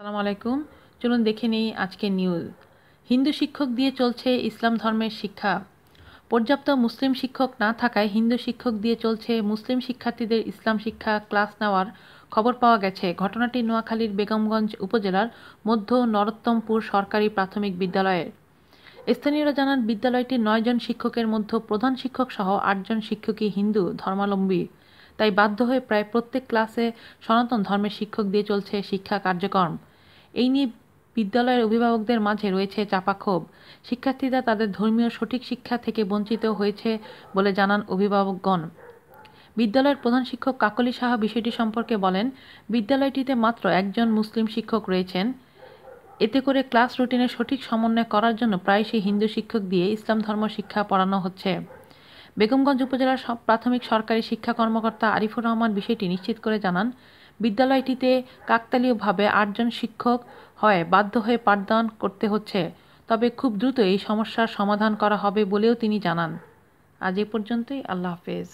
আসসালামু আলাইকুম। চলুন দেখে নিই আজকের নিউজ হিন্দু শিক্ষক দিয়ে চলছে ইসলাম ধর্মের শিক্ষা। পর্যাপ্ত মুসলিম শিক্ষক না থাকায় হিন্দু শিক্ষক দিয়ে চলছে মুসলিম শিক্ষার্থীদের ইসলাম শিক্ষা ক্লাস নেওয়ার খবর পাওয়া গেছে। ঘটনাটি নোয়াখালীর বেগমগঞ্জ উপজেলার মধ্য নরোত্তমপুর সরকারি প্রাথমিক বিদ্যালয়ের স্থানীয়রা জানান বিদ্যালয়টির নয়জন শিক্ষকের মধ্যে প্রধান শিক্ষক সহ আটজন শিক্ষকই হিন্দু ধর্মাবলম্বী। তাই বাধ্য হয়ে প্রায় প্রত্যেক ক্লাসে সনাতন ধর্মের শিক্ষক দিয়ে চলছে শিক্ষা কার্যক্রম। এই নিয়ে বিদ্যালয়ের অভিভাবকদের মাঝে রয়েছে চাপা ক্ষোভ শিক্ষার্থীরা তাদের ধর্মীয় সঠিক শিক্ষা থেকে বঞ্চিত হয়েছে বলে জানান অভিভাবকগণ। বিদ্যালয়ের প্রধান শিক্ষক কাকলি সাহা বিষয়টি সম্পর্কে বলেন, বিদ্যালয়টিতে মাত্র একজন মুসলিম শিক্ষক রয়েছেন। এতে করে ক্লাস রুটিনের সঠিক সমন্বয় করার জন্য প্রায়শই হিন্দু শিক্ষক দিয়ে ইসলাম ধর্ম শিক্ষা পড়ানো হচ্ছে। বেগমগঞ্জ উপজেলার প্রাথমিক সরকারি শিক্ষা কর্মকর্তা আরিফুর রহমান বিষয়টি নিশ্চিত করে জানান বিদ্যালয়টিতে কাকতালীয়ভাবে আটজন শিক্ষক হয় বাধ্য হয়ে পাঠদান করতে হচ্ছে। তবে খুব দ্রুত এই সমস্যার সমাধান করা হবে বলেও তিনি জানান। আজ এ পর্যন্তই। আল্লাহ হাফেজ।